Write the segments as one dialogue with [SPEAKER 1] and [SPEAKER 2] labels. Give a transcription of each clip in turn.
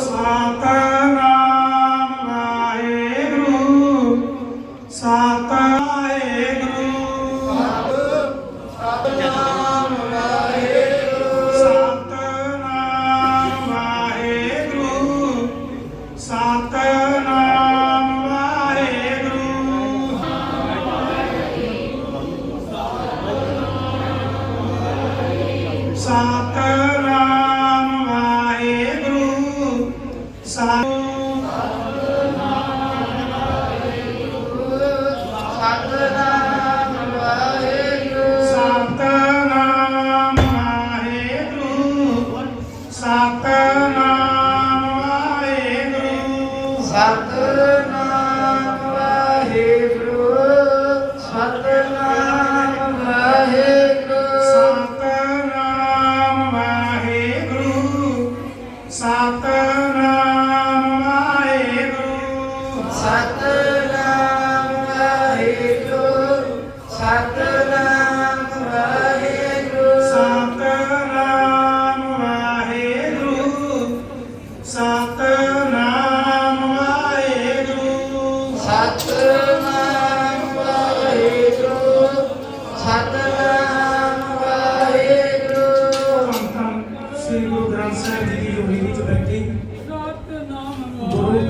[SPEAKER 1] Santa sabe.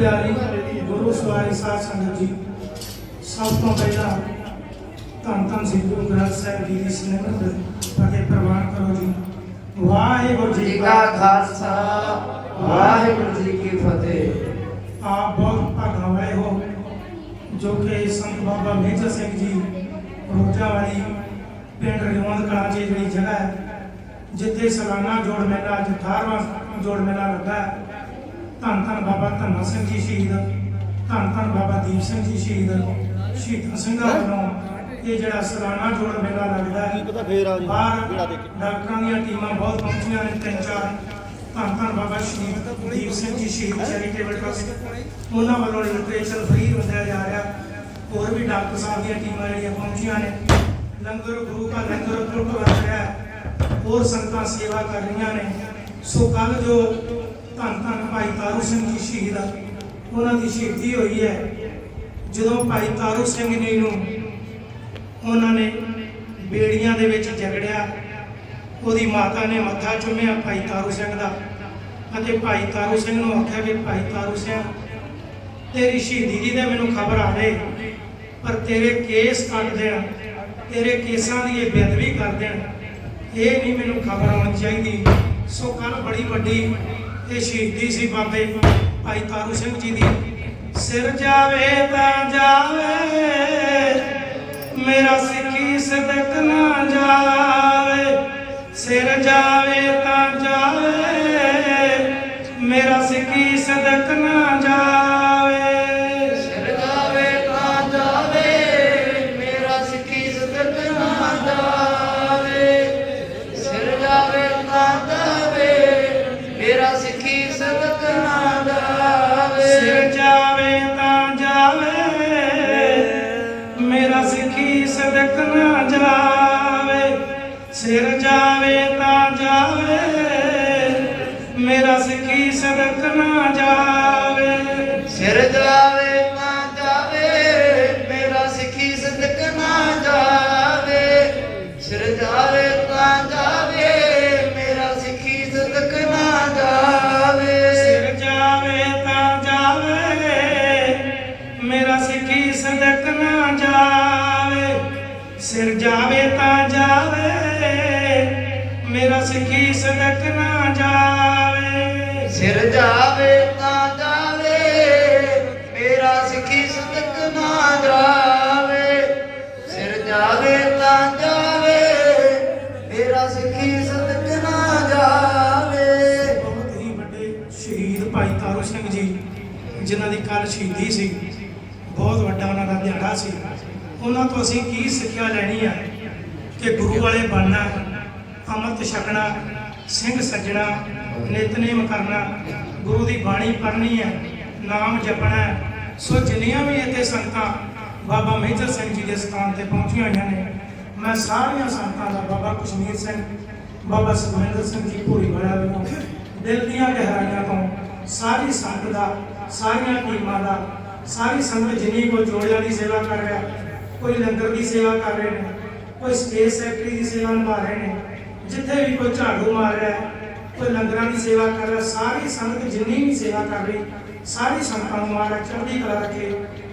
[SPEAKER 1] ਪਿਆਰੀ ਗੁਰੂ ਸਵਾਰੀ ਸਾਧ ਸੰਗਤ ਜੀ ਸਭ ਤੋਂ ਪਹਿਲਾਂ ਧੰਨ ਧੰਨ ਸ੍ਰੀ ਗੁਰੂ ਗ੍ਰੰਥ ਸਾਹਿਬ ਜੀ ਦੀ ਸਿਮਰਨ ਅਤੇ ਪ੍ਰਵਾਨ ਕਰੋ ਜੀ ਵਾਹਿਗੁਰੂ
[SPEAKER 2] ਜੀ
[SPEAKER 1] ਜੀ
[SPEAKER 2] ਕਾ
[SPEAKER 1] ਕਾ
[SPEAKER 2] ਖਾਲਸਾ ਵਾਹਿਗੁਰੂ ਜੀ ਕੀ ਫਤਿਹ
[SPEAKER 1] ਆਪ ਬਹੁਤ ਭਾਗਾਂ ਵਾਲੇ ਹੋ ਜੋ ਕਿ ਸੰਤ ਬਾਬਾ ਮੇਜਰ ਸਿੰਘ ਜੀ ਰੋਜਾ ਵਾਲੀ ਪਿੰਡ ਰਿਵਾਂਦ ਕਲਾਂ 'ਚ ਜਿਹੜੀ ਜਗ੍ਹਾ ਹੈ ਜਿੱਥੇ ਸਾਲਾਨਾ ਜੋੜ ਮੇਲਾ ਅੱਜ 18ਵਾਂ ਜੋੜ ਮੇਲਾ ਲੱਗਾ ਹੈ ਧੰਨ ਧੰਨ ਬਾਬਾ ਧੰਨਾ ਸਿੰਘ ਜੀ ਸ਼ਹੀਦ। ਧੰਨ ਧੰਨ ਬਾਬਾ ਦੀਪ ਸਿੰਘ ਜੀ ਸ਼ਹੀਦ। ਸ਼ਹੀਦਾਂ ਸਿੰਘਾਂ ਵੱਲੋਂ ਇਹ ਜਿਹੜਾ ਸਾਲਾਨਾ ਜੋੜ ਮੇਲਾ ਲੱਗਦਾ ਹੈ, ਬਾਹਰ ਡਾਕਟਰਾਂ ਦੀਆਂ ਟੀਮਾਂ ਬਹੁਤ ਪਹੁੰਚੀਆਂ ਨੇ ਤਿੰਨ ਚਾਰ। ਧੰਨ ਧੰਨ ਬਾਬਾ ਸ਼ਹੀਦ ਦੀਪ ਸਿੰਘ ਜੀ ਸ਼ਹੀਦ ਚੈਰੀਟੇਬਲ ਟਰਸਟ। ਉਹਨਾਂ ਵੱਲੋਂ ਲਿਟਰੇਚਰ ਫ੍ਰੀ ਵੰਡਿਆ ਜਾ ਰਿਹਾ। ਹੋਰ ਵੀ ਡਾਕਟਰ ਸਾਹਿਬ ਦੀਆਂ ਟੀਮਾਂ ਜਿਹੜੀਆਂ ਪਹੁੰਚੀਆਂ ਨੇ। ਲੰਗਰ ਗੁਰੂ ਦਾ ਲੰਗਰ ਪੁਰਖ ਵਰਤ ਰਿਹਾ ਹੋਰ ਸੰਗਤਾਂ ਸੇਵਾ ਕਰ ਰਹੀਆਂ ਨੇ। ਸੋ ਕੱਲ ਜੋ ਧੰਨ ਧੰਨ ਭਾਈ ਤਾਰੂ ਸਿੰਘ ਜੀ ਸ਼ਹੀਦ ਆ, ਉਹਨਾਂ ਦੀ ਸ਼ਹੀਦੀ ਹੋਈ ਹੈ। ਜਦੋਂ ਭਾਈ ਤਾਰੂ ਸਿੰਘ ਜੀ ਨੂੰ ਉਹਨਾਂ ਨੇ ਬੇੜੀਆਂ ਦੇ ਵਿੱਚ ਜਗੜਿਆ ਉਹਦੀ ਮਾਤਾ ਨੇ ਮੱਥਾ ਚੁੰਮਿਆ ਭਾਈ ਤਾਰੂ ਸਿੰਘ ਦਾ ਅਤੇ ਭਾਈ ਤਾਰੂ ਸਿੰਘ ਨੂੰ ਆਖਿਆ ਕਿ ਭਾਈ ਤਾਰੂ ਸਿੰਘ, ਤੇਰੀ ਸ਼ਹੀਦੀ ਦੀ ਤਾਂ ਮੈਨੂੰ ਖਬਰ ਆ ਰਹੀ ਪਰ ਤੇਰੇ ਕੇਸ ਕੱਟ ਦੇਣ, ਤੇਰੇ ਕੇਸਾਂ ਦੀ ਇਹ ਬੇਅਦਬੀ ਕਰ ਦੇਣ, ਇਹ ਨਹੀਂ ਮੈਨੂੰ ਖਬਰ ਆਉਣੀ ਚਾਹੀਦੀ। ਸੋ ਕੱਲ ਬੜੀ ਵੱਡੀ ਇਹ ਸ਼ਹੀਦੀ ਸੀ ਬਾਬੇ ਭਾਈ ਤਾਰੂ ਸਿੰਘ ਜੀ ਦੀ। ਸਿਰ ਜਾਵੇ ਤਾਂ ਜਾਵੇ, ਮੇਰਾ ਸਿੱਖੀ ਸਦਕ ਨਾ ਜਾਵੇ। ਸਿਰ ਜਾਵੇ ਤਾਂ ਜਾਵੇ ਸਦਕ ਨਾ ਜਾਵੇ
[SPEAKER 2] ਸਿਰ ਜਾਵੇ ਤਾਂ ਜਾਵੇ। ਮੇਰਾ ਸਿੱਖੀ ਸਦਕ ਨਾ ਜਾਵੇ ਸਿਰ ਜਾਵੇ ਤਾਂ ਜਾਵੇ। ਮੇਰਾ ਸਿੱਖੀ ਸਦਕ ਨਾ ਜਾਵੇ।
[SPEAKER 1] ਸਿਰ ਜਾਵੇ ਤਾਂ ਜਾਵੇ। ਮੇਰਾ ਸਿੱਖੀ ਸਦਕ ਨਾ ਜਾਵੇ। ਸਿਰ ਜਾਵੇ ਮੇਰਾ ਸਿੱਖੀ ਸਦਕ ਨਾ ਜਾਵੇ
[SPEAKER 2] ਸਿਰ ਜਾਵੇ ਤਾਂ ਜਾਵੇ। ਮੇਰਾ ਸਿੱਖੀ ਸਦਕ ਨਾ ਜਾਵੇ। ਸਿਰ ਜਾਵੇ ਤਾਂ ਜਾਵੇ ਮੇਰਾ ਸਿੱਖੀ ਸਦਕ ਨਾ ਜਾਵੇ।
[SPEAKER 1] ਸਿਰ ਜਾਵੇ ਤਾਂ ਜਾਵੇ ਮੇਰਾ ਸਿੱਖੀ ਸਦਕ ਨਾ ਜਾਵੇ। ਬਹੁਤ ਹੀ ਵੱਡੇ ਸ਼ਹੀਦ ਭਾਈ ਤਾਰੂ ਸਿੰਘ ਜੀ ਜਿਨ੍ਹਾਂ ਦੀ ਕੱਲ ਸ਼ਹੀਦੀ ਸੀ। ਉਹਨਾਂ ਸੀ। ਉਹਨਾਂ ਤੋਂ ਅਸੀਂ ਕੀ ਸਿੱਖਿਆ ਲੈਣੀ ਆ ਕਿ ਗੁਰੂ ਵਾਲੇ ਬਣਨਾ, ਅੰਮ੍ਰਿਤ ਛਕਣਾ, ਸਿੰਘ ਸੱਜਣਾ ਨਿਤਨੇਮ ਕਰਨਾ, ਗੁਰੂ ਦੀ ਬਾਣੀ ਪੜ੍ਹਨੀ ਹੈ ਨਾਮ ਜਪਣਾ। ਸੋ ਜਿੰਨੀਆਂ ਵੀ ਇੱਥੇ ਸੰਗਤਾਂ ਬਾਬਾ ਮੇਜਰ ਸਿੰਘ ਜੀ ਦੇ ਸਥਾਨ ਤੇ ਪਹੁੰਚੀਆਂ ਹੋਈਆਂ ਨੇ, ਮੈਂ ਸਾਰੀਆਂ ਸੰਗਤਾਂ ਦਾ ਬਾਬਾ ਕਸ਼ਮੀਰ ਸਿੰਘ, ਬਾਬਾ ਸੁਖਮਿੰਦਰ ਸਿੰਘ ਜੀ ਭੂਰੀ ਵਾਲਾ ਵੱਲੋਂ ਦਿਲ ਦੀਆਂ ਗਹਿਰਾਈਆਂ ਤੋਂ ਸਾਰੀ ਸੰਗਤ ਦਾ, ਸਾਰੀਆਂ ਟੀਮਾਂ ਦਾ ਸਾਰੀ ਸੰਗਤ ਜਿੰਨੀ ਕੋਈ ਜੋੜਿਆਂ ਦੀ ਸੇਵਾ ਕਰ ਰਿਹਾ ਕੋਈ ਲੰਗਰ ਦੀ ਸੇਵਾ ਕਰ ਰਹੇ ਨੇ ਕੋਈ ਸਪੇਸ ਸੈਕਟਰੀ ਦੀ ਸੇਵਾ ਨਿਭਾ ਰਹੇ ਨੇ ਜਿੱਥੇ ਵੀ ਕੋਈ ਝਾੜੂ ਮਾਰ ਰਿਹਾ ਹੈ, ਕੋਈ ਲੰਗਰਾਂ ਦੀ ਸੇਵਾ ਕਰ ਰਿਹਾ ਸਾਰੀ ਸੰਗਤ ਜਿੰਨੀ ਵੀ ਸੇਵਾ ਕਰ ਰਹੀ ਸਾਰੀ ਸੰਗਤਾਂ ਨੂੰ ਮਹਾਰਾਜ ਚੜ੍ਹਦੀ ਕਲਾ ਰੱਖੇ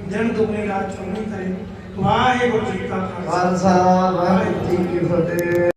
[SPEAKER 1] ਦਿਨ ਦੁਗਣੀ ਰਾਤ ਚੌਗਣੀ ਕਰੇ ਵਾਹਿਗੁਰੂ ਜੀ ਕਾ ਖਾਲਸਾ
[SPEAKER 2] ਖਾਲਸਾ ਵਾਹਿਗੁਰੂ ਜੀ ਕੀ ਫਤਿਹ